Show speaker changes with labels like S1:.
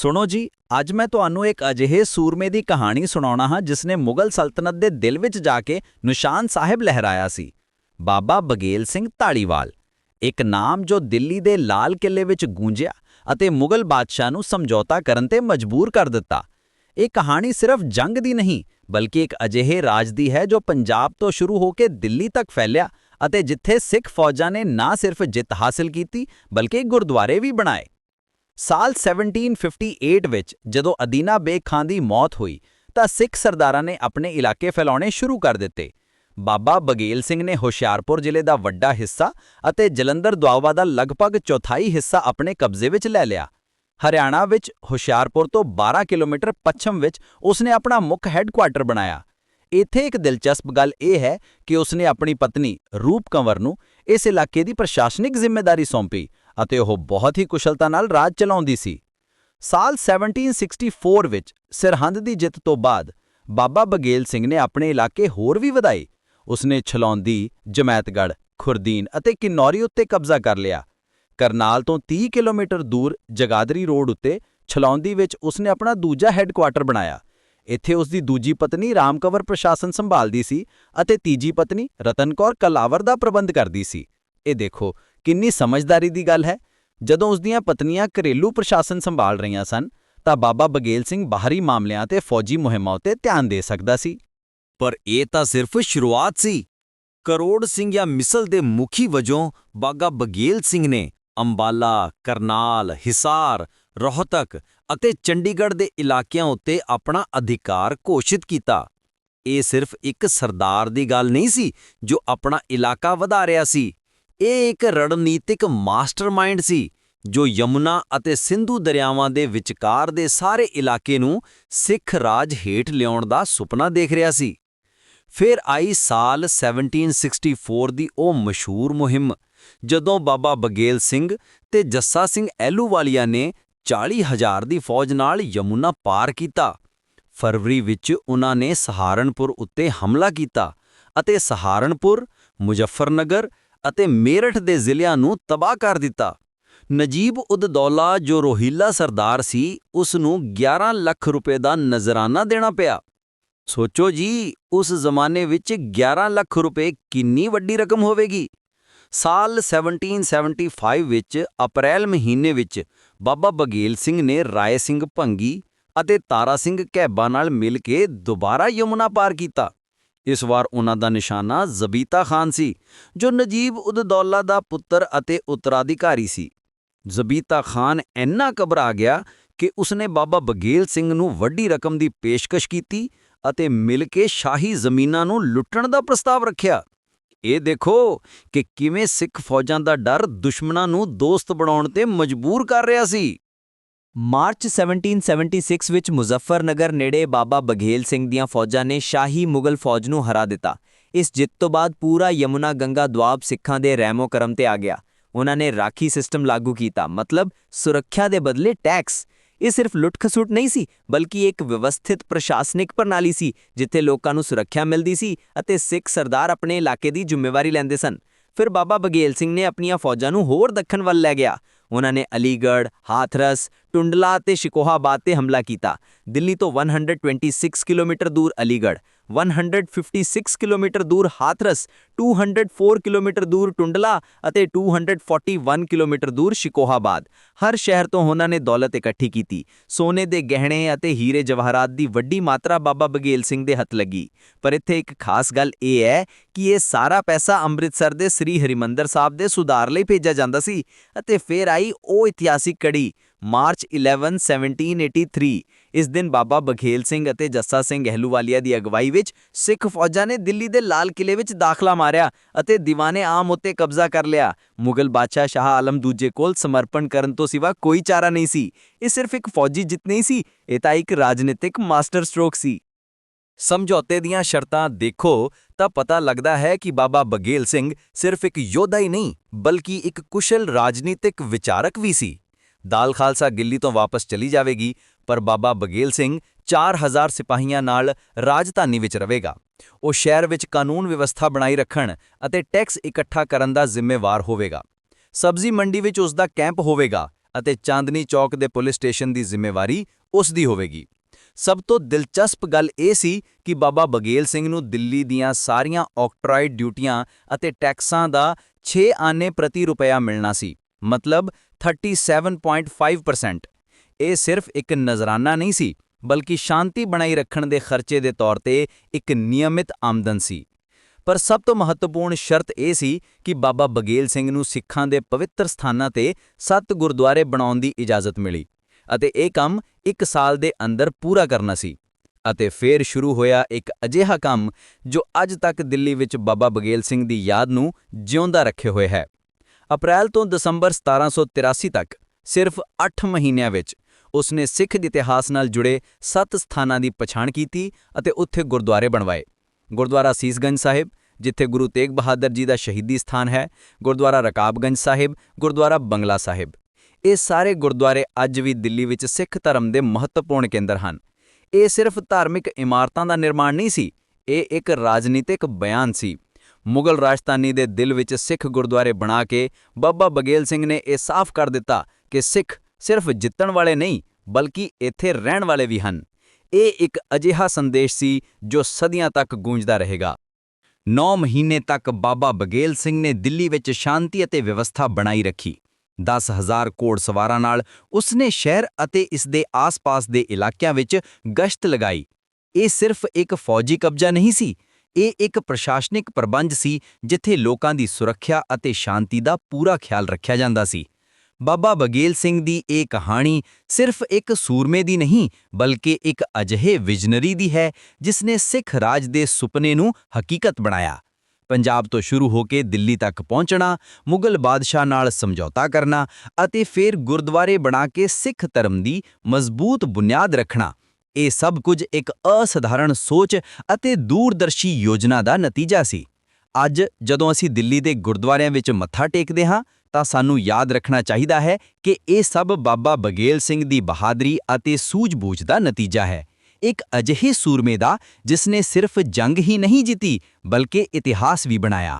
S1: ਸੁਣੋ ਜੀ, ਅੱਜ ਮੈਂ ਤੁਹਾਨੂੰ ਇੱਕ ਅਜਿਹੇ ਸੂਰਮੇ ਦੀ ਕਹਾਣੀ ਸੁਣਾਉਣਾ ਹਾਂ ਜਿਸ ਨੇ ਮੁਗਲ ਸਲਤਨਤ ਦੇ ਦਿਲ ਵਿੱਚ ਜਾ ਕੇ ਨਿਸ਼ਾਨ ਸਾਹਿਬ ਲਹਿਰਾਇਆ ਸੀ। ਬਾਬਾ ਬਗੇਲ ਸਿੰਘ ਢਾਲੀਵਾਲ ਇੱਕ ਨਾਮ ਜੋ ਦਿੱਲੀ ਦੇ ਲਾਲ ਕਿਲੇ ਵਿੱਚ ਗੂੰਜਿਆ ਅਤੇ ਮੁਗਲ ਬਾਦਸ਼ਾਹ ਨੂੰ ਸਮਝੌਤਾ ਕਰਨ ਤੇ ਮਜਬੂਰ ਕਰ ਦਿੱਤਾ। ਇਹ ਕਹਾਣੀ ਸਿਰਫ ਜੰਗ ਦੀ ਨਹੀਂ, ਬਲਕਿ ਇੱਕ ਅਜਿਹੇ ਰਾਜ ਦੀ ਹੈ ਜੋ ਪੰਜਾਬ ਤੋਂ ਸ਼ੁਰੂ ਹੋ ਕੇ ਦਿੱਲੀ ਤੱਕ ਫੈਲਿਆ ਅਤੇ ਜਿੱਥੇ ਸਿੱਖ ਫੌਜਾਂ ਨੇ ਨਾ ਸਿਰਫ ਜਿੱਤ ਹਾਸਲ ਕੀਤੀ, ਬਲਕਿ ਗੁਰਦੁਆਰੇ ਵੀ ਬਣਾਏ। ਸਾਲ 1758 ਵਿੱਚ ਜਦੋਂ ਅਦੀਨਾ ਬੇਗ ਖਾਨ ਦੀ ਮੌਤ ਹੋਈ, ਤਾਂ ਸਿੱਖ ਸਰਦਾਰਾਂ ਨੇ ਆਪਣੇ ਇਲਾਕੇ ਫੈਲਾਉਣੇ ਸ਼ੁਰੂ ਕਰ ਦਿੱਤੇ। ਬਾਬਾ ਬਗੇਲ ਸਿੰਘ ਨੇ ਹੁਸ਼ਿਆਰਪੁਰ ਜ਼ਿਲ੍ਹੇ ਦਾ ਵੱਡਾ ਹਿੱਸਾ ਅਤੇ ਜਲੰਧਰ ਦੁਆਬਾ ਦਾ ਲਗਭਗ ਚੌਥਾਈ ਹਿੱਸਾ ਆਪਣੇ ਕਬਜ਼ੇ ਵਿੱਚ ਲੈ ਲਿਆ। ਹਰਿਆਣਾ ਵਿੱਚ ਹੁਸ਼ਿਆਰਪੁਰ ਤੋਂ 12 ਕਿਲੋਮੀਟਰ ਪੱਛਮ ਵਿੱਚ ਉਸਨੇ ਆਪਣਾ ਮੁੱਖ ਹੈੱਡਕੁਆਰਟਰ ਬਣਾਇਆ। ਇੱਥੇ ਇੱਕ ਦਿਲਚਸਪ ਗੱਲ ਇਹ ਹੈ ਕਿ ਉਸਨੇ ਆਪਣੀ ਪਤਨੀ ਰੂਪ ਕੰਵਰ ਨੂੰ ਇਸ ਇਲਾਕੇ ਦੀ ਪ੍ਰਸ਼ਾਸਨਿਕ ਜ਼ਿੰਮੇਵਾਰੀ ਸੌਂਪੀ ਅਤੇ ਉਹ ਬਹੁਤ ਹੀ ਕੁਸ਼ਲਤਾ ਨਾਲ ਰਾਜ ਚਲਾਉਂਦੀ ਸੀ। ਸਾਲ 1764 ਵਿੱਚ ਸਰਹੰਦ ਦੀ ਜਿੱਤ ਤੋਂ ਬਾਅਦ ਬਾਬਾ ਬਗੇਲ ਸਿੰਘ ਨੇ ਆਪਣੇ ਇਲਾਕੇ ਹੋਰ ਵੀ ਵਧਾਏ। ਉਸਨੇ ਛਲੌਂਦੀ ਜਮੈਤਗੜ ਖੁਰਦੀਨ ਅਤੇ ਕਿਨੌਰੀ ਉੱਤੇ ਕਬਜ਼ਾ ਕਰ ਲਿਆ। ਕਰਨਾਲ ਤੋਂ 30 ਕਿਲੋਮੀਟਰ ਦੂਰ ਜਗਾਦਰੀ ਰੋਡ ਉੱਤੇ ਛਲੌਂਦੀ ਵਿੱਚ ਉਸਨੇ ਆਪਣਾ ਦੂਜਾ ਹੈੱਡਕੁਆਰਟਰ ਬਣਾਇਆ। ਇੱਥੇ ਉਸ ਦੀ ਦੂਜੀ ਪਤਨੀ ਰਾਮਕਵਰ ਪ੍ਰਸ਼ਾਸਨ ਸੰਭਾਲਦੀ ਸੀ ਅਤੇ ਤੀਜੀ ਪਤਨੀ ਰਤਨਕੌਰ ਕਲਾਵਰ ਦਾ ਪ੍ਰਬੰਧ ਕਰਦੀ ਸੀ। ਇਹ ਦੇਖੋ ਕਿੰਨੀ ਸਮਝਦਾਰੀ ਦੀ ਗੱਲ ਹੈ? ਜਦੋਂ ਉਸ ਦੀਆਂ ਪਤਨੀਆਂ ਘਰੇਲੂ ਪ੍ਰਸ਼ਾਸਨ ਸੰਭਾਲ ਰਹੀਆਂ ਸਨ, ਤਾਂ ਬਾਬਾ ਬਗੇਲ ਸਿੰਘ ਬਾਹਰੀ ਮਾਮਲਿਆਂ ਤੇ ਫੌਜੀ ਮੁਹਿੰਮਾਂ ਉੱਤੇ ਧਿਆਨ ਦੇ ਸਕਦਾ ਸੀ।
S2: ਪਰ ਇਹ ਤਾਂ ਸਿਰਫ ਸ਼ੁਰੂਆਤ ਸੀ। ਕਰੋੜ ਸਿੰਘ ਜਾਂ ਮਿਸਲ ਦੇ ਮੁਖੀ ਵਜੋਂ ਬਾਗਾ ਬਗੇਲ ਸਿੰਘ ਨੇ ਅੰਬਾਲਾ, ਕਰਨਾਲ, ਹਿਸਾਰ, ਰੋਹਤਕ ਅਤੇ ਚੰਡੀਗੜ੍ਹ ਦੇ ਇਲਾਕਿਆਂ ਉੱਤੇ ਆਪਣਾ ਅਧਿਕਾਰ ਘੋਸ਼ਿਤ ਕੀਤਾ। ਇਹ ਸਿਰਫ ਇੱਕ ਸਰਦਾਰ ਦੀ ਗੱਲ ਨਹੀਂ ਸੀ ਜੋ ਆਪਣਾ ਇਲਾਕਾ ਵਧਾ ਰਿਹਾ ਸੀ। ਇਹ ਇੱਕ ਰਣਨੀਤਿਕ ਮਾਸਟਰਮਾਈਂਡ ਸੀ, ਜੋ ਯਮੁਨਾ ਅਤੇ ਸਿੰਧੂ ਦਰਿਆਵਾਂ ਦੇ ਵਿਚਕਾਰ ਦੇ ਸਾਰੇ ਇਲਾਕੇ ਨੂੰ ਸਿੱਖ ਰਾਜ ਹੇਠ ਲਿਆਉਣ ਦਾ ਸੁਪਨਾ ਦੇਖ ਰਿਹਾ ਸੀ। ਫਿਰ ਆਈ ਸਾਲ 1764 ਦੀ ਉਹ ਮਸ਼ਹੂਰ ਮੁਹਿੰਮ, ਜਦੋਂ ਬਾਬਾ ਬਗੇਲ ਸਿੰਘ ਤੇ ਜੱਸਾ ਸਿੰਘ ਐਲੂਵਾਲੀਆ ਨੇ 40000 ਦੀ ਫੌਜ ਨਾਲ ਯਮੁਨਾ ਪਾਰ ਕੀਤਾ। ਫਰਵਰੀ ਵਿੱਚ ਉਹਨਾਂ ਨੇ ਸਹਾਰਨਪੁਰ ਉੱਤੇ ਹਮਲਾ ਕੀਤਾ ਅਤੇ ਸਹਾਰਨਪੁਰ, ਮੁਜ਼ੱਫਰਨਗਰ ਅਤੇ ਮੇਰਠ ਦੇ ਜ਼ਿਲ੍ਹਿਆਂ ਨੂੰ ਤਬਾਹ ਕਰ ਦਿੱਤਾ। ਨਜੀਬ ਉਦ ਦੌਲਾ ਜੋ ਰੋਹੀਲਾ ਸਰਦਾਰ ਸੀ, ਉਸ ਨੂੰ 11 ਲੱਖ ਰੁਪਏ ਦਾ ਨਜ਼ਰਾਨਾ ਦੇਣਾ ਪਿਆ। ਸੋਚੋ ਜੀ, ਉਸ ਜ਼ਮਾਨੇ ਵਿੱਚ 11 ਲੱਖ ਰੁਪਏ ਕਿੰਨੀ ਵੱਡੀ ਰਕਮ ਹੋਵੇਗੀ? ਸਾਲ 1775 ਵਿੱਚ, ਅਪ੍ਰੈਲ ਮਹੀਨੇ ਵਿੱਚ, ਬਾਬਾ ਬਗੇਲ ਸਿੰਘ ਨੇ ਰਾਏ ਸਿੰਘ ਭੰਗੀ ਅਤੇ ਤਾਰਾ ਸਿੰਘ ਕੈਬਾ ਨਾਲ ਮਿਲ ਕੇ ਦੁਬਾਰਾ ਯਮੁਨਾ ਪਾਰ ਕੀਤਾ। ਇਸ ਵਾਰ ਉਹਨਾਂ ਦਾ ਨਿਸ਼ਾਨਾ ਜ਼ਬੀਤਾ ਖਾਨ ਸੀ, ਜੋ ਨਜੀਬ ਉਦ ਦੌਲਾ ਦਾ ਪੁੱਤਰ ਅਤੇ ਉੱਤਰਾਧਿਕਾਰੀ ਸੀ। ਜ਼ਬੀਤਾ ਖਾਨ ਇੰਨਾ ਘਬਰਾ ਗਿਆ ਕਿ ਉਸਨੇ ਬਾਬਾ ਬਗੇਲ ਸਿੰਘ ਨੂੰ ਵੱਡੀ ਰਕਮ ਦੀ ਪੇਸ਼ਕਸ਼ ਕੀਤੀ ਅਤੇ ਮਿਲ ਕੇ ਸ਼ਾਹੀ ਜ਼ਮੀਨਾਂ ਨੂੰ ਲੁੱਟਣ ਦਾ ਪ੍ਰਸਤਾਵ ਰੱਖਿਆ। ਇਹ ਦੇਖੋ ਕਿ ਕਿਵੇਂ ਸਿੱਖ ਫੌਜਾਂ ਦਾ ਡਰ ਦੁਸ਼ਮਣਾਂ ਨੂੰ ਦੋਸਤ ਬਣਾਉਣ ਤੇ ਮਜਬੂਰ ਕਰ ਰਿਹਾ ਸੀ।
S3: ਮਾਰਚ 1776 ਵਿੱਚ ਮੁਜ਼ੱਫਰਨਗਰ ਨੇੜੇ ਬਾਬਾ ਬਘੇਲ ਸਿੰਘ ਦੀਆਂ ਫੌਜਾਂ ਨੇ ਸ਼ਾਹੀ ਮੁਗਲ ਫੌਜ ਨੂੰ ਹਰਾ ਦਿੱਤਾ। ਇਸ ਜਿੱਤ ਤੋਂ ਬਾਅਦ ਪੂਰਾ ਯਮੁਨਾ ਗੰਗਾ ਦੁਆਬ ਸਿੱਖਾਂ ਦੇ ਰਹਿਮੋ ਕਰਮ ਤੇ ਆ ਗਿਆ। ਉਹਨਾਂ ਨੇ ਰਾਖੀ ਸਿਸਟਮ ਲਾਗੂ ਕੀਤਾ, ਮਤਲਬ ਸੁਰੱਖਿਆ ਦੇ ਬਦਲੇ ਟੈਕਸ। ਇਹ ਸਿਰਫ ਲੁੱਟ-ਖਸੁੱਟ ਨਹੀਂ ਸੀ, ਬਲਕਿ ਇੱਕ ਵਿਵਸਥਿਤ ਪ੍ਰਸ਼ਾਸਨਿਕ ਪ੍ਰਣਾਲੀ ਸੀ, ਜਿੱਥੇ ਲੋਕਾਂ ਨੂੰ ਸੁਰੱਖਿਆ ਮਿਲਦੀ ਸੀ ਅਤੇ ਸਿੱਖ ਸਰਦਾਰ ਆਪਣੇ ਇਲਾਕੇ ਦੀ ਜ਼ਿੰਮੇਵਾਰੀ ਲੈਂਦੇ ਸਨ। ਫਿਰ ਬਾਬਾ ਬਗੇਲ ਸਿੰਘ ਨੇ ਆਪਣੀਆਂ ਫੌਜਾਂ ਨੂੰ ਹੋਰ ਦੱਖਣ ਵੱਲ ਲੈ ਗਿਆ। ਉਹਨਾਂ ਨੇ ਅਲੀਗੜ੍ਹ, ਹਾਥਰਸ, ਟੁੰਡਲਾ ਤੇ ਸ਼ਿਕੋਹਾਬਾਦ ਤੇ ਹਮਲਾ ਕੀਤਾ। ਦਿੱਲੀ ਤੋਂ 126 ਕਿਲੋਮੀਟਰ ਦੂਰ ਅਲੀਗੜ੍ਹ। 156 ਕਿਲੋਮੀਟਰ ਦੂਰ ਹਾਥਰਸ 204 ਕਿਲੋਮੀਟਰ ਦੂਰ ਟੁੰਡਲਾ ਅਤੇ 241 ਕਿਲੋਮੀਟਰ ਦੂਰ ਸ਼ਿਕੋਹਾਬਾਦ ਹਰ ਸ਼ਹਿਰ ਤੋਂ ਉਹਨਾਂ ਨੇ ਦੌਲਤ ਇਕੱਠੀ ਕੀਤੀ। ਸੋਨੇ ਦੇ ਗਹਿਣੇ ਅਤੇ ਹੀਰੇ ਜਵਾਹਰਾਤ ਦੀ ਵੱਡੀ ਮਾਤਰਾ ਬਾਬਾ ਬਗੇਲ ਸਿੰਘ ਦੇ ਹੱਥ ਲੱਗੀ। ਪਰ ਇੱਥੇ ਇੱਕ ਖਾਸ ਗੱਲ ਇਹ ਹੈ ਕਿ ਇਹ ਸਾਰਾ ਪੈਸਾ ਅੰਮ੍ਰਿਤਸਰ ਦੇ ਸ੍ਰੀ ਹਰਿਮੰਦਰ ਸਾਹਿਬ ਦੇ ਸੁਧਾਰ ਲਈ ਭੇਜਿਆ ਜਾਂਦਾ ਸੀ ਅਤੇ ਫਿਰ ਆਈ ਉਹ ਇਤਿਹਾਸਿਕ ਕੜੀ ਮਾਰਚ 11 1783 ਇਸ ਦਿਨ ਬਾਬਾ ਬਘੇਲ ਸਿੰਘ ਅਤੇ ਜੱਸਾ ਸਿੰਘ ਅਹਲੂਵਾਲੀਆ ਦੀ ਅਗਵਾਈ ਵਿੱਚ ਸਿੱਖ ਫੌਜਾਂ ਨੇ ਦਿੱਲੀ ਦੇ ਲਾਲ ਕਿਲੇ ਵਿੱਚ ਦਾਖਲਾ ਮਾਰਿਆ ਅਤੇ ਦੀਵਾਨੇ ਆਮ ਉੱਤੇ ਕਬਜ਼ਾ ਕਰ ਲਿਆ। ਮੁਗਲ ਬਾਦਸ਼ਾਹ ਸ਼ਾਹ ਆਲਮ ਦੂਜੇ ਕੋਲ ਸਮਰਪਣ ਕਰਨ ਤੋਂ ਸਿਵਾ ਕੋਈ ਚਾਰਾ ਨਹੀਂ ਸੀ। ਇਹ ਸਿਰਫ ਇੱਕ ਫੌਜੀ ਜਿੱਤ ਨਹੀਂ ਸੀ, ਇਹ ਤਾਂ ਇੱਕ ਰਾਜਨੀਤਿਕ ਮਾਸਟਰ ਸਟ੍ਰੋਕ ਸੀ।
S2: ਸਮਝੌਤੇ ਦੀਆਂ ਸ਼ਰਤਾਂ ਦੇਖੋ ਤਾਂ ਪਤਾ ਲੱਗਦਾ ਹੈ ਕਿ ਬਾਬਾ ਬਗੇਲ ਸਿੰਘ ਸਿਰਫ ਇੱਕ ਯੋਧਾ ਹੀ ਨਹੀਂ, ਬਲਕਿ ਇੱਕ ਕੁਸ਼ਲ ਰਾਜਨੀਤਿਕ ਵਿਚਾਰਕ ਵੀ ਸੀ। ਦਾਲ ਖਾਲਸਾ ਗਿੱਲੀ ਤੋਂ ਵਾਪਸ ਚਲੀ ਜਾਵੇਗੀ, ਪਰ ਬਾਬਾ ਬਗੇਲ ਸਿੰਘ 4000 ਸਿਪਾਹੀਆਂ ਨਾਲ ਰਾਜਧਾਨੀ ਵਿੱਚ ਰਹੇਗਾ। ਉਹ ਸ਼ਹਿਰ ਵਿੱਚ ਕਾਨੂੰਨ ਵਿਵਸਥਾ ਬਣਾਈ ਰੱਖਣ ਅਤੇ ਟੈਕਸ ਇਕੱਠਾ ਕਰਨ ਦਾ ਜ਼ਿੰਮੇਵਾਰ ਹੋਵੇਗਾ। ਸਬਜ਼ੀ ਮੰਡੀ ਵਿੱਚ ਉਸ ਦਾ ਕੈਂਪ ਹੋਵੇਗਾ ਅਤੇ ਚਾਂਦਨੀ ਚੌਕ ਦੇ ਪੁਲਿਸ ਸਟੇਸ਼ਨ ਦੀ ਜ਼ਿੰਮੇਵਾਰੀ ਉਸ ਦੀ ਹੋਵੇਗੀ। ਸਭ ਤੋਂ ਦਿਲਚਸਪ ਗੱਲ ਇਹ ਸੀ ਕਿ ਬਾਬਾ ਬਗੇਲ ਸਿੰਘ ਨੂੰ ਦਿੱਲੀ ਦੀਆਂ ਸਾਰੀਆਂ ਆਕਟਰਾਇਡ ਡਿਊਟੀਆਂ ਅਤੇ ਟੈਕਸਾਂ ਦਾ 6 ਆਨੇ ਪ੍ਰਤੀ ਰੁਪਇਆ ਮਿਲਣਾ ਸੀ। ਮਤਲਬ 37.5% ਇਹ ਸਿਰਫ ਇੱਕ ਨਜ਼ਰਾਨਾ ਨਹੀਂ ਸੀ, ਬਲਕਿ ਸ਼ਾਂਤੀ ਬਣਾਈ ਰੱਖਣ ਦੇ ਖਰਚੇ ਦੇ ਤੌਰ ਤੇ ਇੱਕ ਨਿਯਮਿਤ ਆਮਦਨ ਸੀ। ਪਰ ਸਭ ਤੋਂ ਮਹੱਤਵਪੂਰਨ ਸ਼ਰਤ ਇਹ ਸੀ ਕਿ ਬਾਬਾ ਬਗੇਲ ਸਿੰਘ ਨੂੰ ਸਿੱਖਾਂ ਦੇ ਪਵਿੱਤਰ ਸਥਾਨਾਂ ਤੇ ਸੱਤ ਗੁਰਦੁਆਰੇ ਬਣਾਉਣ ਦੀ ਇਜਾਜ਼ਤ ਮਿਲੀ ਅਤੇ ਇਹ ਕੰਮ ਇੱਕ ਸਾਲ ਦੇ ਅੰਦਰ ਪੂਰਾ ਕਰਨਾ ਸੀ। ਅਤੇ ਫਿਰ ਸ਼ੁਰੂ ਹੋਇਆ ਇੱਕ ਅਜਿਹਾ ਕੰਮ ਜੋ ਅੱਜ ਤੱਕ ਦਿੱਲੀ ਵਿੱਚ ਬਾਬਾ ਬਗੇਲ ਸਿੰਘ ਦੀ ਯਾਦ ਨੂੰ ਜਿਉਂਦਾ ਰੱਖੇ ਹੋਏ ਹੈ। ਅਪ੍ਰੈਲ ਤੋਂ ਦਸੰਬਰ 1783 ਤੱਕ, ਸਿਰਫ 8 ਮਹੀਨਿਆਂ ਵਿੱਚ, ਉਸਨੇ ਸਿੱਖ ਇਤਿਹਾਸ ਨਾਲ ਜੁੜੇ 7 ਸਥਾਨਾਂ ਦੀ ਪਛਾਣ ਕੀਤੀ ਅਤੇ ਉੱਥੇ ਗੁਰਦੁਆਰੇ ਬਣਵਾਏ। ਗੁਰਦੁਆਰਾ ਸੀਸਗੰਜ ਸਾਹਿਬ, ਜਿੱਥੇ ਗੁਰੂ ਤੇਗ ਬਹਾਦਰ ਜੀ ਦਾ ਸ਼ਹੀਦੀ ਸਥਾਨ ਹੈ, ਗੁਰਦੁਆਰਾ ਰਕਾਬਗੰਜ ਸਾਹਿਬ, ਗੁਰਦੁਆਰਾ ਬੰਗਲਾ ਸਾਹਿਬ। ਇਹ ਸਾਰੇ ਗੁਰਦੁਆਰੇ ਅੱਜ ਵੀ ਦਿੱਲੀ ਵਿੱਚ ਸਿੱਖ ਧਰਮ ਦੇ ਮਹੱਤਵਪੂਰਨ ਕੇਂਦਰ ਹਨ। ਇਹ ਸਿਰਫ ਧਾਰਮਿਕ ਇਮਾਰਤਾਂ ਦਾ ਨਿਰਮਾਣ ਨਹੀਂ ਸੀ, ਇਹ ਇੱਕ ਰਾਜਨੀਤਿਕ ਬਿਆਨ ਸੀ। ਮੁਗਲ ਰਾਜਧਾਨੀ ਦੇ ਦਿਲ ਵਿੱਚ ਸਿੱਖ ਗੁਰਦੁਆਰੇ ਬਣਾ ਕੇ ਬਾਬਾ ਬਗੇਲ ਸਿੰਘ ਨੇ ਇਹ ਸਾਫ਼ ਕਰ ਦਿੱਤਾ ਕਿ ਸਿੱਖ ਸਿਰਫ ਜਿੱਤਣ ਵਾਲੇ ਨਹੀਂ, ਬਲਕਿ ਇੱਥੇ ਰਹਿਣ ਵਾਲੇ ਵੀ ਹਨ। ਇਹ ਇੱਕ ਅਜਿਹਾ ਸੰਦੇਸ਼ ਸੀ ਜੋ ਸਦੀਆਂ ਤੱਕ ਗੂੰਜਦਾ ਰਹੇਗਾ। 9 ਮਹੀਨੇ ਤੱਕ ਬਾਬਾ ਬਗੇਲ ਸਿੰਘ ਨੇ ਦਿੱਲੀ ਵਿੱਚ ਸ਼ਾਂਤੀ ਅਤੇ ਵਿਵਸਥਾ ਬਣਾਈ ਰੱਖੀ। 10000 ਕੋੜ ਸਵਾਰਾਂ ਨਾਲ ਉਸਨੇ ਸ਼ਹਿਰ ਅਤੇ ਇਸ ਦੇ ਆਸ-ਪਾਸ ਦੇ ਇਲਾਕਿਆਂ ਵਿੱਚ ਗਸ਼ਤ ਲਗਾਈ। ਇਹ ਸਿਰਫ ਇੱਕ ਫੌਜੀ ਕਬਜ਼ਾ ਨਹੀਂ ਸੀ ਇਹ ਇੱਕ ਪ੍ਰਸ਼ਾਸਨਿਕ ਪ੍ਰਬੰਧ ਸੀ, ਜਿੱਥੇ ਲੋਕਾਂ ਦੀ ਸੁਰੱਖਿਆ ਅਤੇ ਸ਼ਾਂਤੀ ਦਾ ਪੂਰਾ ਖਿਆਲ ਰੱਖਿਆ ਜਾਂਦਾ ਸੀ। ਬਾਬਾ ਬਗੇਲ ਸਿੰਘ ਦੀ ਇਹ ਕਹਾਣੀ ਸਿਰਫ ਇੱਕ ਸੂਰਮੇ ਦੀ ਨਹੀਂ, ਬਲਕਿ ਇੱਕ ਅਜਿਹੇ ਵਿਜ਼ਨਰੀ ਦੀ ਹੈ ਜਿਸ ਨੇ ਸਿੱਖ ਰਾਜ ਦੇ ਸੁਪਨੇ ਨੂੰ ਹਕੀਕਤ ਬਣਾਇਆ। ਪੰਜਾਬ ਤੋਂ ਸ਼ੁਰੂ ਹੋ ਕੇ ਦਿੱਲੀ ਤੱਕ ਪਹੁੰਚਣਾ, ਮੁਗਲ ਬਾਦਸ਼ਾਹ ਨਾਲ ਸਮਝੌਤਾ ਕਰਨਾ ਅਤੇ ਫਿਰ ਗੁਰਦੁਆਰੇ ਬਣਾ ਕੇ ਸਿੱਖ ਧਰਮ ਦੀ ਮਜ਼ਬੂਤ ਬੁਨਿਆਦ ਰੱਖਣਾ ਇਹ ਸਭ ਕੁਝ ਇੱਕ ਅਸਧਾਰਨ ਸੋਚ ਅਤੇ ਦੂਰਦਰਸ਼ੀ ਯੋਜਨਾ ਦਾ ਨਤੀਜਾ ਸੀ। ਅੱਜ ਜਦੋਂ ਅਸੀਂ ਦਿੱਲੀ ਦੇ ਗੁਰਦੁਆਰਿਆਂ ਵਿੱਚ ਮੱਥਾ ਟੇਕਦੇ ਹਾਂ, ਤਾਂ ਸਾਨੂੰ ਯਾਦ ਰੱਖਣਾ ਚਾਹੀਦਾ ਹੈ ਕਿ ਇਹ ਸਭ ਬਾਬਾ ਬਗੇਲ ਸਿੰਘ ਦੀ ਬਹਾਦਰੀ ਅਤੇ ਸੂਝ-ਬੂਝ ਦਾ ਨਤੀਜਾ ਹੈ। ਇੱਕ ਅਜਿਹੇ ਸੂਰਮੇ ਦਾ ਜਿਸ ਨੇ ਸਿਰਫ ਜੰਗ ਹੀ ਨਹੀਂ ਜਿੱਤੀ, ਬਲਕਿ ਇਤਿਹਾਸ ਵੀ ਬਣਾਇਆ।